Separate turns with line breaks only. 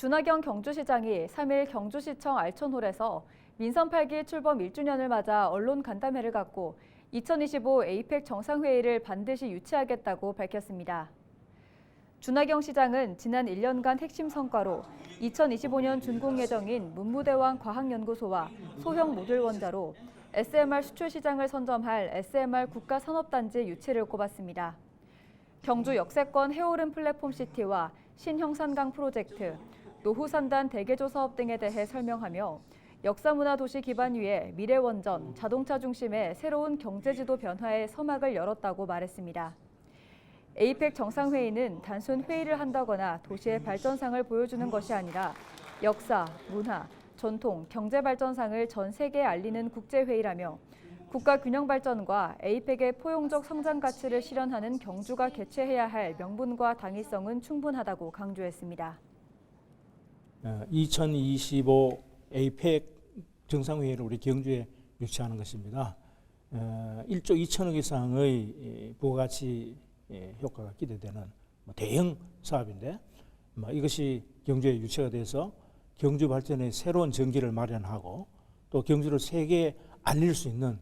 준하경 경주시장이 3일 경주시청 알촌홀에서 민선 8기 출범 1주년을 맞아 언론 간담회를 갖고 2025 에이펙 정상회의를 반드시 유치하겠다고 밝혔습니다. 준하경 시장은 지난 1년간 핵심 성과로 2025년 준공 예정인 문무대왕 과학연구소와 소형 모듈 원자로 SMR 수출 시장을 선점할 SMR 국가산업단지 유치를 꼽았습니다. 경주 역세권 해오름 플랫폼 시티와 신형산강 프로젝트, 노후산단 대개조 사업 등에 대해 설명하며 역사문화 도시 기반 위에 미래원전, 자동차 중심의 새로운 경제지도 변화의 서막을 열었다고 말했습니다. 에이펙 정상회의는 단순 회의를 한다거나 도시의 발전상을 보여주는 것이 아니라 역사, 문화, 전통, 경제 발전상을 전 세계에 알리는 국제회의라며 국가 균형 발전과 에이펙의 포용적 성장 가치를 실현하는 경주가 개최해야 할 명분과 당위성은 충분하다고 강조했습니다.
어, 2025 에이펙 정상회의를 우리 경주에 유치하는 것입니다. 어, 1조 2천억 이상의 이 부가가치 예, 효과가 기대되는 뭐 대형 사업인데 뭐 이것이 경주에 유치가 돼서 경주 발전의 새로운 전기를 마련하고 또 경주를 세계에 알릴 수 있는